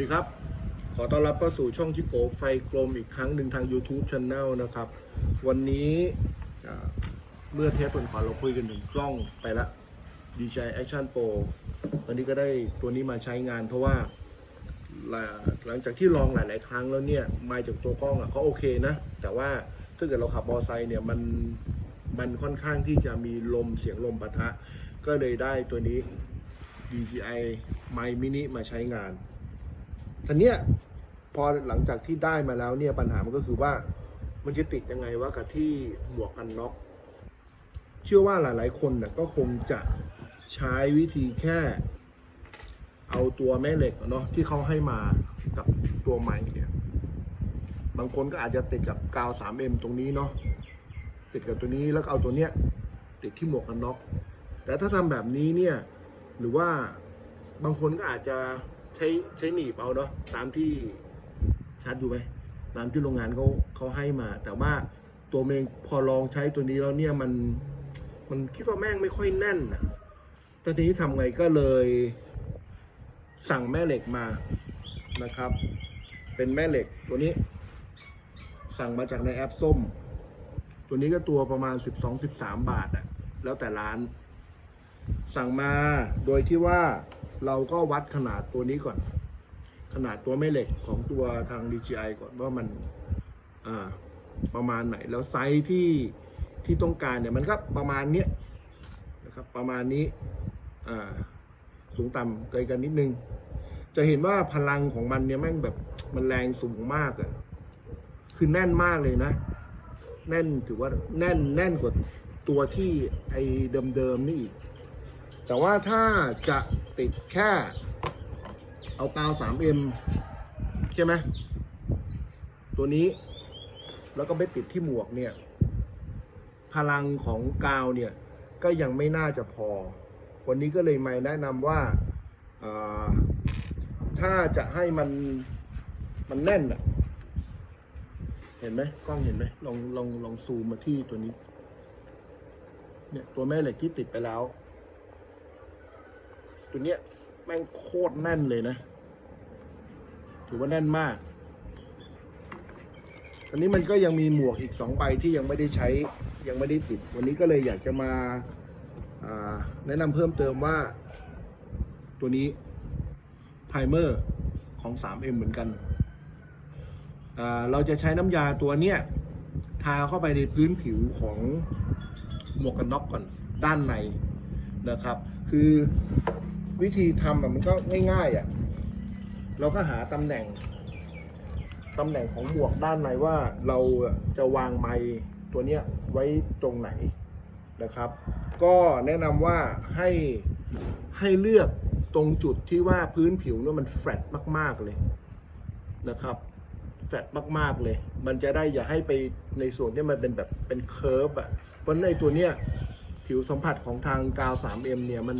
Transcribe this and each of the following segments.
ดีครับ ขอต้อนรับเข้าสู่ช่องชิโกไฟกลมอีกครั้งหนึ่งทาง YouTube Channel นะครับ วันนี้เมื่อเทปก่อนๆเราคุยกันถึงกล้องไปละ DJI Action Pro ตอนนี้ก็ได้ตัวนี้มาใช้งานเพราะว่า หลังจากที่ลองหลาย ๆ ครั้งแล้วเนี่ยมาจากตัวกล้องอะเขาโอเคนะ แต่ว่าถ้าเกิดเราขับมอไซค์เนี่ยมันมันค่อนข้างที่จะมีลมเสียงลมปะทะ ก็เลยได้ตัวนี้ DJI My Mini มาใช้งาน ทีเนี้ยพอหลังจากที่ได้มาแล้วเนี่ยปัญหามันก็คือว่า มันจะติดยังไงวะกับที่หมวกกันน็อกเชื่อว่าหลาย ๆ คนน่ะก็คงจะใช้วิธีแค่ เอาตัวแม่เหล็กเนาะที่เขาให้มากับตัวใหม่เนี่ยบางคนก็อาจจะติดกับกาว 3M ตรงนี้เนาะติดกับตัวนี้แล้วก็เอาตัวเนี้ยติดที่หมวกกันน็อกแต่ถ้าทำแบบนี้เนี่ยหรือว่าบางคนก็อาจจะ ใช้ใช้หนีบเอาเนาะตามที่ชัดอยู่ไหมตามที่โรงงานเขาเขาให้มา แต่ว่าตัวเองพอลองใช้ตัวนี้แล้วเนี่ยมันมันคิดว่าแม่งไม่ค่อยแน่นนะตอนนี้ทำไงก็เลยสั่งแม่เหล็กมานะครับ เป็นแม่เหล็กตัวนี้ สั่งมาจากในแอปส้ม ตัวนี้ก็ตัวประมาณ 12-13 บาทอะแล้วแต่ร้าน สั่งมาโดยที่ว่าเราก็วัดขนาดตัวนี้ก่อน ขนาดตัวแม่เหล็กของตัวทาง DJI ก่อนว่ามันประมาณไหน แล้วไซส์ที่ที่ต้องการเนี่ยมันก็ประมาณเนี้ยนะครับประมาณนี้สูงต่ำเกินกันนิดนึง จะเห็นว่าพลังของมันเนี่ยแม่งแบบมันแรงสูงมากอะคือแน่นมากเลยนะ แน่นถือว่าแน่นแน่นกว่าตัวที่ไอเดิมๆนี่อีก แต่ว่าถ้าจะติดแค่ เอากาว 3M ใช่ไหมตัวนี้ แล้วก็ไปติดที่หมวกเนี่ย พลังของกาวเนี่ย ก็ยังไม่น่าจะพอ วันนี้ก็เลยไมาแนะนำว่าอ่า ถ้าจะให้มันมันแน่นอะเห็นไหมกล้องเห็นไหมลองลองลองซูมมาที่ตัวนี้ เนี่ยตัวแม่เหล็กที่ติดไปแล้ว ตัวเนี้ยแม่งโคตรแน่นเลยนะ ถือว่าแน่นมาก อันนี้มันก็ยังมีหมวกอีกสองใบที่ยังไม่ได้ใช้ยังไม่ได้ติด วันนี้ก็เลยอยากจะมาแนะนำเพิ่มเติมว่า ตัวนี้ไพรเมอร์ของ 3M เหมือนกัน เราจะใช้น้ำยาตัวเนี้ยทาเข้าไปในพื้นผิวของหมวกกันน็อกก่อนด้านในนะครับ คือ วิธีทำอะมันก็ง่ายๆอะเราก็หาตำแหน่งตำแหน่งของหมวกด้านในว่าเราจะวางไม้ตัวเนี้ยไว้ตรงไหนนะครับ ก็แนะนำว่าให้ให้เลือกตรงจุดที่ว่าพื้นผิวเนี่ยมันแฟลตมาก ๆเลยนะครับแฟลตมากๆเลย มันจะได้อย่าให้ไปในส่วนที่มันเป็นแบบเป็นเคิร์ฟอะเพราะในตัวเนี้ยผิวสัมผัสของทางกาว 3M เนี่ยมัน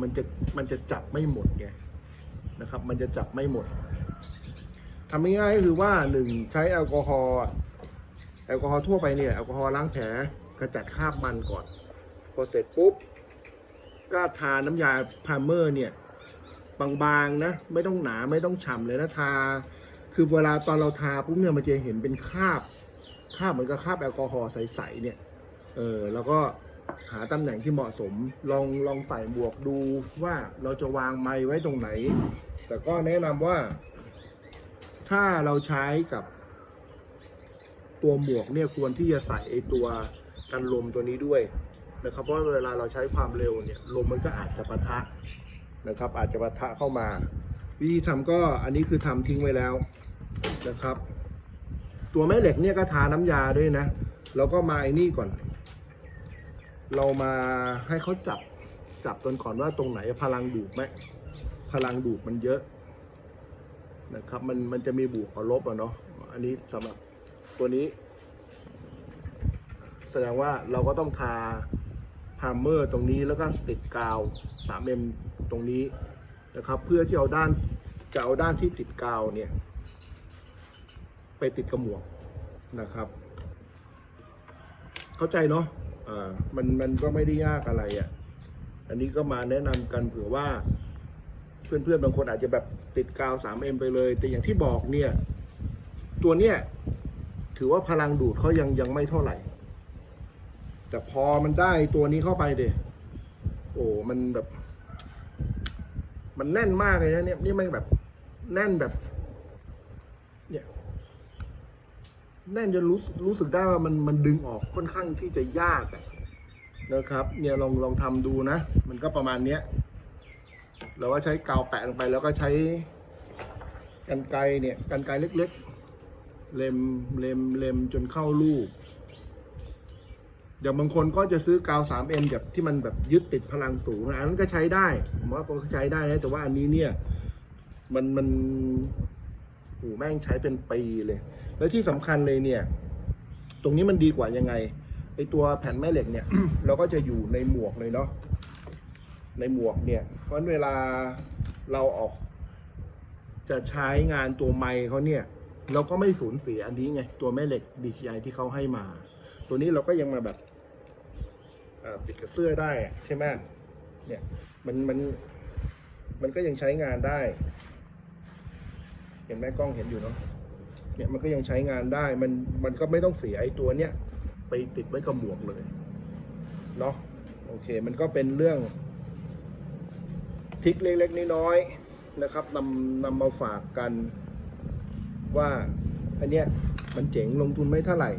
มันจะมันจะจับไม่หมดไงนะครับ มันจะจับไม่หมดทำง่ายๆก็คือว่าหนึ่งใช้แอลกอฮอล์แอลกอฮอล์ทั่วไปเนี่ยแอลกอฮอล์ล้างแผลกระจัดคราบมันก่อน พอเสร็จปุ๊บ ก็ทาน้ำยาพาเมอร์เนี่ยบางๆนะไม่ต้องหนาไม่ต้องฉ่ำเลยนะทา คือเวลาตอนเราทาปุ๊บเนี่ยมันจะเห็นเป็นคราบคราบเหมือนกับคราบแอลกอฮอล์ใสๆเนี่ยเออแล้วก็ หาตำแหน่งที่เหมาะสม ลองลองใส่หมวกดูว่าเราจะวางไม้ไว้ตรงไหน แต่ก็แนะนำว่า ถ้าเราใช้กับ ตัวหมวกเนี่ยควรที่จะใส่ไอตัวกันลมตัวนี้ด้วยนะครับเพราะเวลาเราใช้ความเร็วเนี่ยลมมันก็อาจจะปะทะนะครับ อาจจะปะทะเข้ามา วิธีทำก็อันนี้คือทำทิ้งไว้แล้วนะครับ ตัวแม่เหล็กเนี่ยก็ทาน้ำยาด้วยนะแล้วก็มาไอ้นี่ก่อน เรามาให้เขาจับจับกันก่อนว่าตรงไหนพลังดูดไหมพลังดูดมันเยอะนะครับ มันมันจะมีบวกกับลบอะเนาะอันนี้สำหรับตัวนี้ แสดงว่าเราก็ต้องทาพามเมอร์ตรงนี้แล้วก็ติดกาว 3M ตรงนี้นะครับ เพื่อที่เอาด้านจะเอาด้านที่ติดกาวเนี่ย ไปติดกระหมวกนะครับ เข้าใจเนาะ อ่ามันมันก็ไม่ได้ยากอะไรอะ่ะ อันนี้ก็มาแนะนำกันเผื่อว่า เพื่อนๆบางคนอาจจะแบบติดกาว 3M ไปเลย แต่อย่างที่บอกเนี่ย ตัวเนี้ยถือว่าพลังดูดเขายังยังไม่เท่าไหร่ แต่พอมันได้ตัวนี้เข้าไปเดโอ้มันแบบ มันแน่นมากเลยนะเนี่ยนี่มันแบบแน่นแบบ เนี่ย แน่นจนรู้รู้สึกได้ว่ามันมันดึงออกค่อนข้างที่จะยากนะครับ เนี่ยลองลองทำดูนะ มันก็ประมาณเนี้ยเราก็ใช้กาวแปะลงไป แล้วก็ใช้กันไกรเนี่ยกันไกรเล็กๆ เล็มเล็มเล็มจนเข้าลูกอย่างบางคนก็จะซื้อกาว 3M แบบที่มันแบบยึดติดพลังสูงนะอันนั้นก็ใช้ได้ผมว่าก็ใช้ได้นะแต่ว่าอันนี้เนี่ย มันมัน โอ้แม่งใช้เป็นปีเลย แล้วที่สำคัญเลยเนี่ย ตรงนี้มันดีกว่ายังไงไอตัวแผ่นแม่เหล็กเนี่ย เราก็จะอยู่ในหมวกเลยเนาะในหมวกเนี่ย เพราะเวลาเราออก จะใช้งานตัวไม้เขาเนี่ย เราก็ไม่สูญเสียอันนี้ไง ตัวแม่เหล็ก DCI ที่เขาให้มา ตัวนี้เราก็ยังมาแบบปิดกับเสื้อได้ใช่ไหมเนี่ยมันมันมันก็ยังใช้งานได้ ห็นไหมกล้องเห็นอยู่เนาะเนี่ยมันก็ยังใช้งานได้มันมันก็ไม่ต้องเสียไอ้ตัวเนี้ยไปติดไว้กับหมวกเลยเนาะโอเค มันก็เป็นเรื่องทิกเล็กๆน้อยๆนะครับนำนำมาฝากกันว่าอันเนี้ยมันเจ๋งลงทุนไม่เท่าไหร่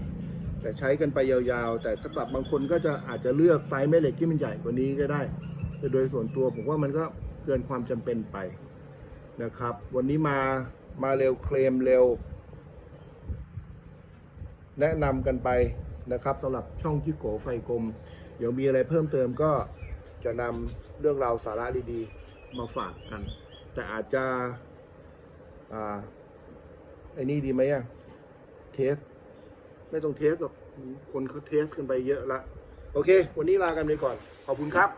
แต่ใช้กันไปยาวๆ แต่สำหรับบางคนก็จะอาจจะเลือกไซส์แม่เหล็กที่มันใหญ่กว่านี้ก็ได้แต่โดยส่วนตัวผมว่ามันก็เกินความจำเป็นไปนะครับ วันนี้มา มาเร็วเคลมเร็ว แนะนำกันไปนะครับสำหรับช่องจิโกไฟกลม เดี๋ยวมีอะไรเพิ่มเติมก็จะนำเรื่องราวสาระดีๆ มาฝากกัน แต่อาจจะอ่าไอ้นี่ดีไหมอะเทส ไม่ต้องเทสหรอกคนเขาเทสกันไปเยอะละ โอเค วันนี้ลากันไปก่อน ขอบคุณครับ